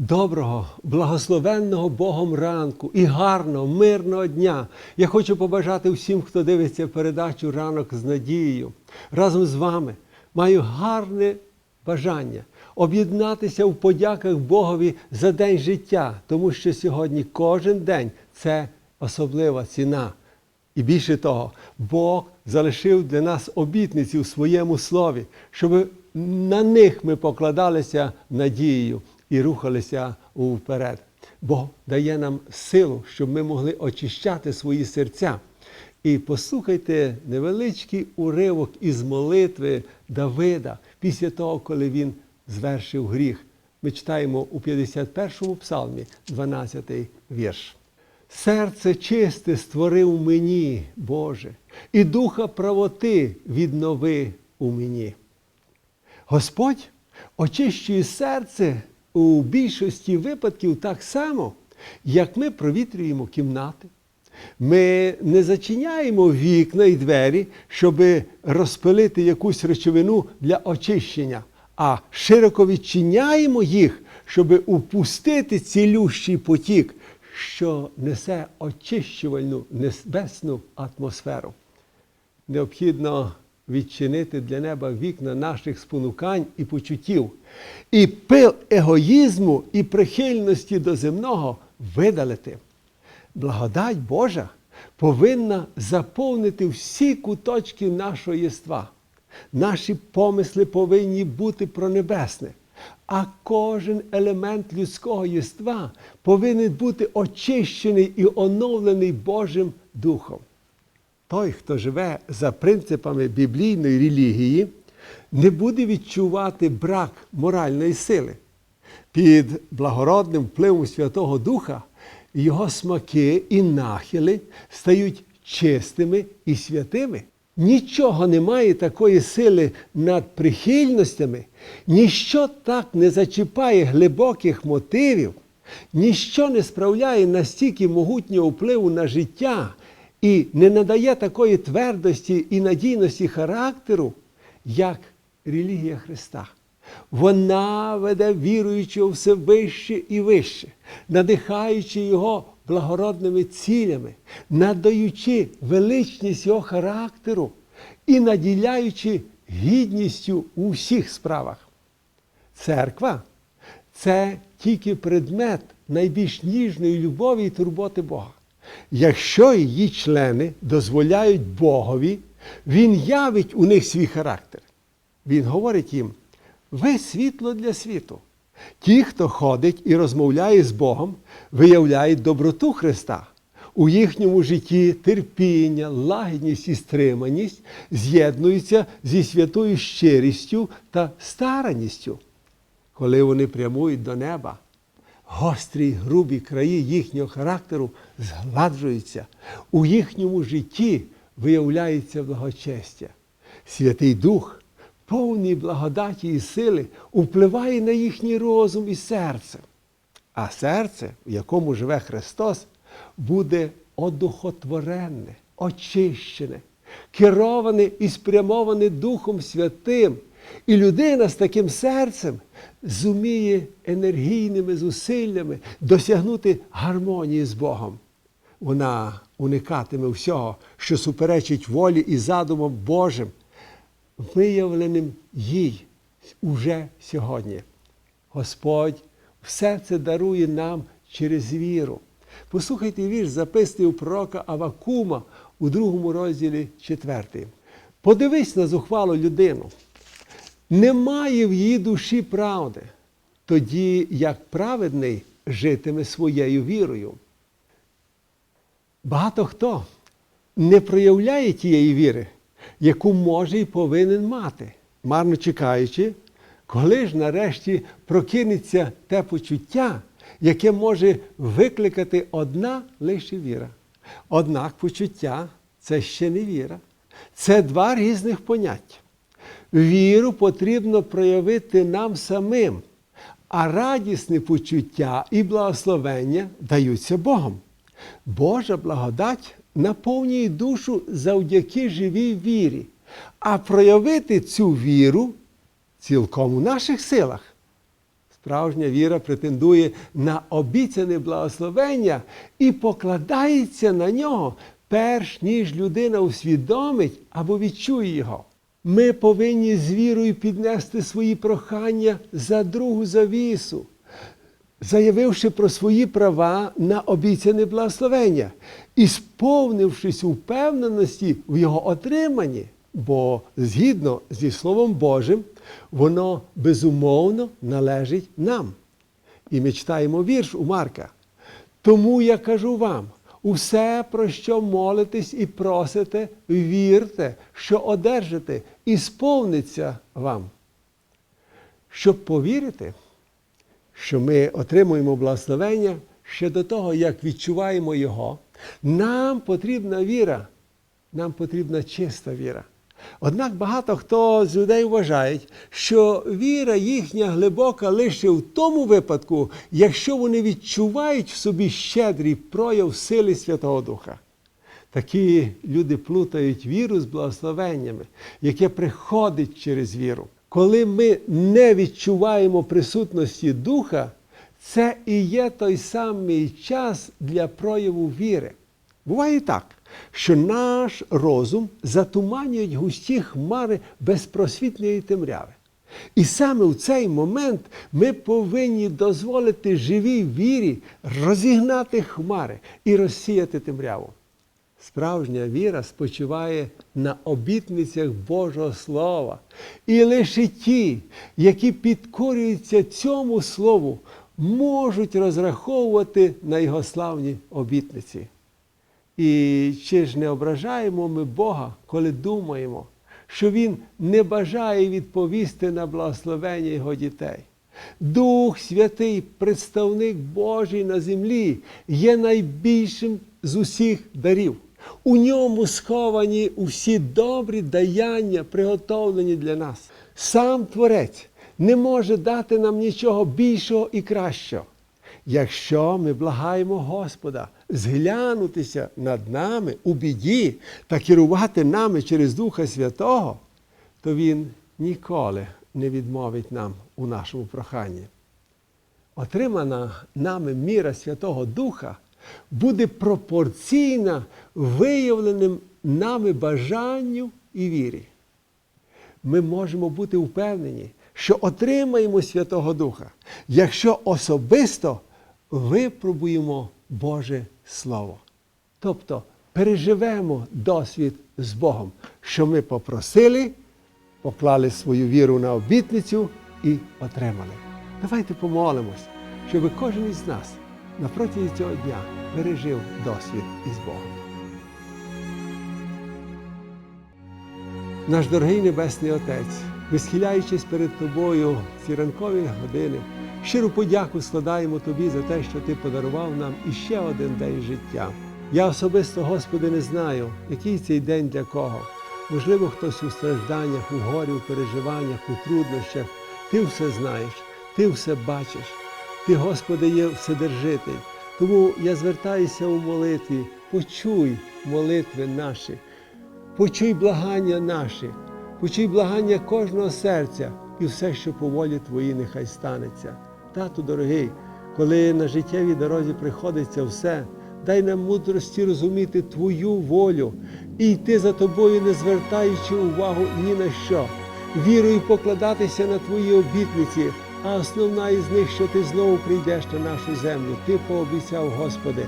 Доброго, благословенного Богом ранку і гарного, мирного дня. Я хочу побажати всім, хто дивиться передачу ранок з надією. Разом з вами маю гарне бажання об'єднатися в подяках Богові за день життя, тому що сьогодні кожен день це особлива ціна. І більше того, Бог залишив для нас обітниці у своєму слові, щоб на них ми покладалися надією і рухалися вперед. Бог дає нам силу, щоб ми могли очищати свої серця. І послухайте невеличкий уривок із молитви Давида після того, коли він звершив гріх. Ми читаємо у 51-му псалмі, 12-й вірш. Серце чисте створив мені, Боже, і духа правоти віднови у мені. Господь очищує серце у більшості випадків так само, як ми провітрюємо кімнати. Ми не зачиняємо вікна і двері, щоб розпилити якусь речовину для очищення, а широко відчиняємо їх, щоб упустити цілющий потік, що несе очищувальну небесну атмосферу. Необхідно відчинити для неба вікна наших спонукань і почуттів, і пил егоїзму і прихильності до земного видалити. Благодать Божа повинна заповнити всі куточки нашого єства. Наші помисли повинні бути про небесне, а кожен елемент людського єства повинен бути очищений і оновлений Божим Духом. Той, хто живе за принципами біблійної релігії, не буде відчувати брак моральної сили. Під благородним впливом Святого Духа його смаки і нахили стають чистими і святими. Нічого немає такої сили над прихильностями, ніщо так не зачіпає глибоких мотивів, ніщо не справляє настільки могутнього впливу на життя і не надає такої твердості і надійності характеру, як релігія Христа. Вона веде віруючого все вище і вище, надихаючи його благородними цілями, надаючи величність його характеру і наділяючи гідністю у всіх справах. Церква це тільки предмет найбільш ніжної любові і турботи Бога. Якщо її члени дозволяють Богові, Він явить у них свій характер. Він говорить їм: ви світло для світу. Ті, хто ходить і розмовляє з Богом, виявляють доброту Христа. У їхньому житті терпіння, лагідність і стриманість з'єднуються зі святою щирістю та старанністю. Коли вони прямують до неба, гострі й грубі краї їхнього характеру згладжуються. У їхньому житті виявляється благочестя. Святий Дух, повний благодаті і сили, впливає на їхній розум і серце. А серце, в якому живе Христос, буде одухотворене, очищене, кероване і спрямоване Духом Святим. І людина з таким серцем зуміє енергійними зусиллями досягнути гармонії з Богом. Вона уникатиме всього, що суперечить волі і задумам Божим, виявленим їй уже сьогодні. Господь все це дарує нам через віру. Послухайте вірш, записаний у пророка Авакума у другому розділі 4. Подивись на зухвалу людину. Немає в її душі правди, тоді як праведний житиме своєю вірою. Багато хто не проявляє тієї віри, яку може і повинен мати, марно чекаючи, коли ж нарешті прокинеться те почуття, яке може викликати одна лише віра. Однак почуття це ще не віра. Це два різних поняття. Віру потрібно проявити нам самим, а радісне почуття і благословення даються Богом. Божа благодать наповнює душу завдяки живій вірі, а проявити цю віру цілком у наших силах. Справжня віра претендує на обіцяне благословення і покладається на нього, перш ніж людина усвідомить або відчує його. Ми повинні з вірою піднести свої прохання за другу завісу, заявивши про свої права на обіцяне благословення і сповнившись упевненості в його отриманні, бо згідно зі Словом Божим, воно безумовно належить нам. І ми читаємо вірш у Марка. Тому я кажу вам, усе, про що молитесь і просите, вірте, що одержите, і сповниться вам. Щоб повірити, що ми отримуємо благословення ще до того, як відчуваємо його, нам потрібна віра, нам потрібна чиста віра. Однак багато хто з людей вважають, що віра їхня глибока лише в тому випадку, якщо вони відчувають в собі щедрий прояв сили Святого Духа. Такі люди плутають віру з благословеннями, яке приходить через віру. Коли ми не відчуваємо присутності Духа, це і є той самий час для прояву віри. Буває і так, що наш розум затуманюють густі хмари безпросвітної темряви. І саме в цей момент ми повинні дозволити живій вірі розігнати хмари і розсіяти темряву. Справжня віра спочиває на обітницях Божого Слова. І лише ті, які підкорюються цьому слову, можуть розраховувати на його славні обітниці. І чи ж не ображаємо ми Бога, коли думаємо, що Він не бажає відповісти на благословення Його дітей? Дух Святий, представник Божий на землі, є найбільшим з усіх дарів. У ньому сховані усі добрі даяння, приготовлені для нас. Сам Творець не може дати нам нічого більшого і кращого. Якщо ми благаємо Господа зглянутися над нами у біді та керувати нами через Духа Святого, то Він ніколи не відмовить нам у нашому проханні. Отримана нами міра Святого Духа буде пропорційна виявленим нами бажанню і вірі. Ми можемо бути впевнені, що отримаємо Святого Духа, якщо особисто випробуємо Боже Слово. Тобто переживемо досвід з Богом, що ми попросили, поклали свою віру на обітницю і отримали. Давайте помолимось, щоб кожен із нас на цього дня пережив досвід із Богом. Наш дорогий Небесний Отець, висхиляючись перед Тобою ці ранкові години, щиру подяку складаємо Тобі за те, що Ти подарував нам іще один день життя. Я особисто, Господи, не знаю, який цей день для кого. Можливо, хтось у стражданнях, у горі, у переживаннях, у труднощах. Ти все знаєш, ти все бачиш. Ти, Господи, є вседержитель. Тому я звертаюся у молитві, почуй молитви наші, почуй благання наші, почуй благання кожного серця і все, що по волі Твоїй, нехай станеться. Тату дорогий, коли на життєвій дорозі приходиться все, дай нам мудрості розуміти Твою волю і йти за тобою, не звертаючи увагу ні на що, вірою покладатися на Твої обітниці. А основна із них, що ти знову прийдеш на нашу землю. Ти пообіцяв, Господи,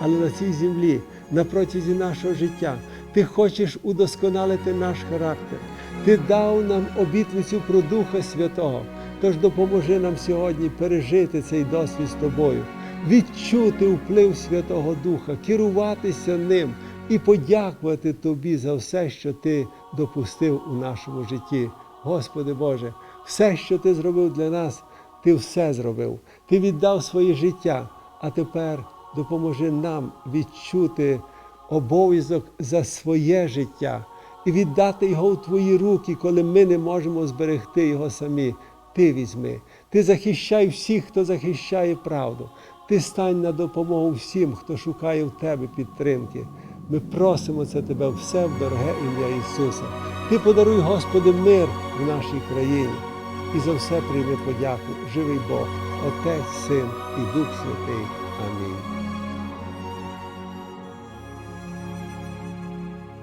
але на цій землі, на протязі нашого життя, Ти хочеш удосконалити наш характер. Ти дав нам обітницю про Духа Святого. Тож допоможи нам сьогодні пережити цей досвід з тобою, відчути вплив Святого Духа, керуватися ним і подякувати Тобі за все, що Ти допустив у нашому житті. Господи Боже. Все, що ти зробив для нас, ти все зробив. Ти віддав своє життя, а тепер допоможи нам відчути обов'язок за своє життя і віддати його в твої руки, коли ми не можемо зберегти його самі. Ти візьми, ти захищай всіх, хто захищає правду. Ти стань на допомогу всім, хто шукає в тебе підтримки. Ми просимо це тебе все в дороге ім'я Ісуса. Ти подаруй, Господи, мир в нашій країні. і за все прийми подяку, живий Бог, Отець, Син і Дух Святий. Амінь.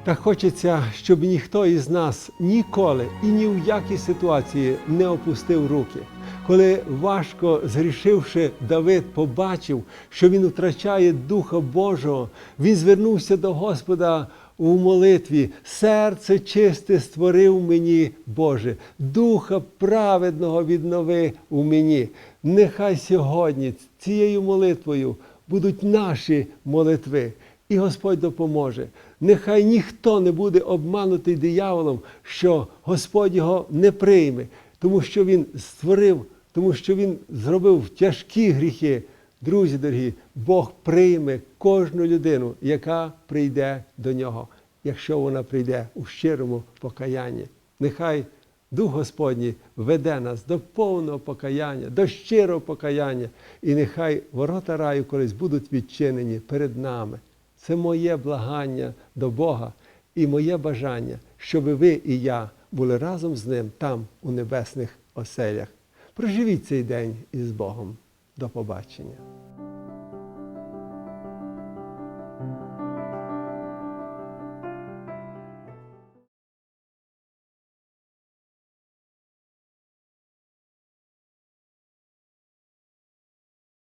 Та хочеться, щоб ніхто із нас ніколи і ні в якій ситуації не опустив руки. Коли важко згрішивши, Давид побачив, що він втрачає Духа Божого, він звернувся до Господа у молитві. Серце чисте створив мені, Боже, духа праведного віднови у мені. Нехай сьогодні цією молитвою будуть наші молитви. І Господь допоможе. Нехай ніхто не буде обманутий дияволом, що Господь його не прийме, тому що Він створив, тому що Він зробив тяжкі гріхи. Друзі дорогі, Бог прийме кожну людину, яка прийде до нього, якщо вона прийде у щирому покаянні. Нехай Дух Господній веде нас до повного покаяння, до щирого покаяння, і нехай ворота раю колись будуть відчинені перед нами. Це моє благання до Бога і моє бажання, щоб ви і я були разом з Ним там, у небесних оселях. Проживіть цей день із Богом. До побачення.